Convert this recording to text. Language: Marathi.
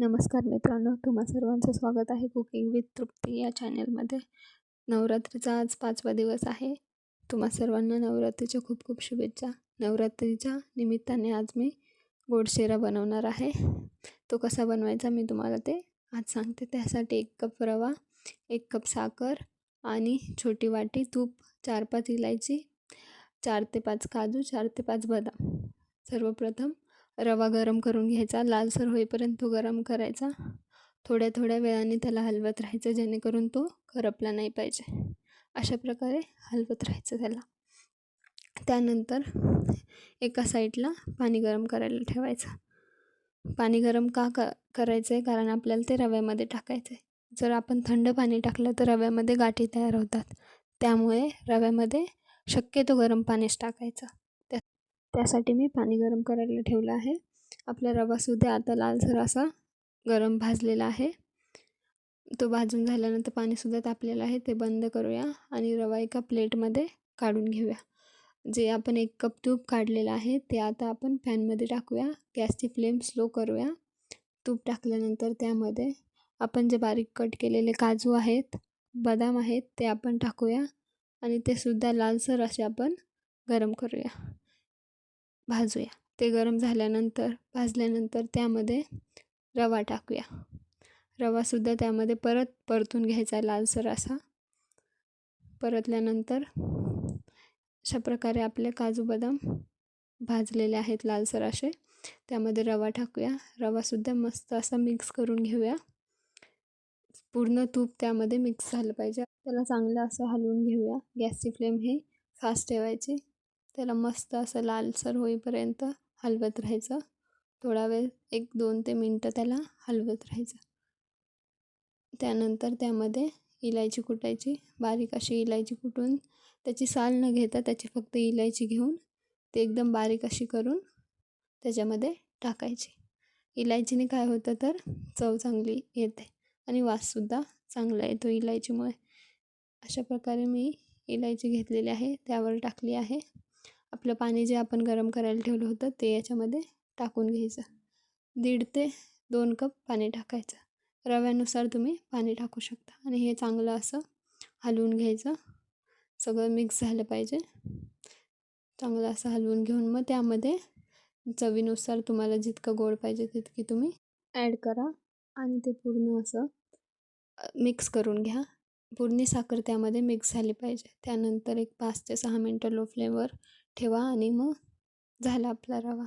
नमस्कार मित्रांनो तुम्हा सर्वांचं स्वागत आहे कुकिंग विथ तृप्ती या चॅनलमध्ये. नवरात्रीचा आज पाचवा दिवस आहे. तुम्हा सर्वांना नवरात्रीच्या खूप खूप शुभेच्छा. नवरात्रीच्या निमित्ताने आज मी गोडशेरा बनवणार आहे. तो कसा बनवायचा मी तुम्हाला ते आज सांगते. त्यासाठी एक कप रवा एक कप साखर आणि छोटी वाटी तूप चार पाच इलायची चार ते पाच काजू चार ते पाच बदाम. सर्वप्रथम रवा गरम करून घ्यायचा लालसर होईपर्यंत तो गरम करायचा. थोड्या थोड्या वेळाने त्याला हलवत राहायचं जेणेकरून तो करपला नाही पाहिजे. अशा प्रकारे हलवत राहायचं त्याला. त्यानंतर एका साईडला पाणी गरम करायला ठेवायचं. पाणी गरम का क करायचं आहे कारण आपल्याला ते रव्यामध्ये टाकायचं आहे जर आपण थंड पाणी टाकलं तर रव्यामध्ये गाठी तयार होतात. त्यामुळे रव्यामध्ये शक्यतो गरम पाणीच टाकायचं. त्यासाठी मी पाणी गरम करायला ठेवलं आहे. आपला रवासुद्धा आता लालसर असा गरम भाजलेला आहे. तो भाजून झाल्यानंतर पाणीसुद्धा तापलेलं आहे. ते बंद करूया आणि रवा एका प्लेटमध्ये काढून घेऊया. जे आपण एक कप तूप काढलेलं आहे ते आता आपण पॅनमध्ये टाकूया. गॅसची फ्लेम स्लो करूया. तूप टाकल्यानंतर त्यामध्ये आपण जे बारीक कट केलेले काजू आहेत बदाम आहेत ते आपण टाकूया आणि ते सुद्धा लालसर असे आपण गरम करूया. भाजूया. ते गरम झाल्यानंतर भाजल्यानंतर त्यामध्ये रवा टाकूया. रवासुद्धा त्यामध्ये परत परतून घ्यायचा लालसर असा. परतल्यानंतर अशा प्रकारे आपले काजू बदाम भाजलेले आहेत लालसर असे. त्यामध्ये रवा टाकूया. रवासुद्धा मस्त असा मिक्स करून घेऊया. पूर्ण तूप त्यामध्ये मिक्स झालं पाहिजे. त्याला चांगलं असं हलवून घेऊया. गॅसची फ्लेम हे फास्ट ठेवायची. त्याला मस्त असं लालसर होईपर्यंत हलवत राहायचं. थोडा वेळ एक दोन ते मिनटं त्याला हलवत राहायचं. त्यानंतर त्यामध्ये इलायची कुटायची. बारीक अशी इलायची कुटून त्याची साल न घेता त्याची फक्त इलायची घेऊन ते एकदम बारीक अशी करून त्याच्यामध्ये टाकायची. इलायचीने काय होतं तर चव चांगली येते आणि वाससुद्धा चांगला येतो इलायचीमुळे. अशा प्रकारे मी इलायची घेतलेली आहे त्यावर टाकली आहे. आपलं पाणी जे आपण गरम करायला ठेवलं होतं ते याच्यामध्ये टाकून घ्यायचं. दीड ते दोन कप पाणी टाकायचं. रव्यानुसार तुम्ही पाणी टाकू शकता. आणि हे चांगलं असं हलवून घ्यायचं. सगळं मिक्स झालं पाहिजे. चांगलं असं हलवून घेऊन मग त्यामध्ये चवीनुसार तुम्हाला जितकं गोड पाहिजे तितकी तुम्ही ॲड करा. आणि ते पूर्ण असं मिक्स करून घ्या. पूर्ण साखर त्यामध्ये मिक्स झाली पाहिजे. त्यानंतर एक पाच ते सहा मिनटं लो फ्लेमवर ठेवा आणि मग झाला आपला रवा.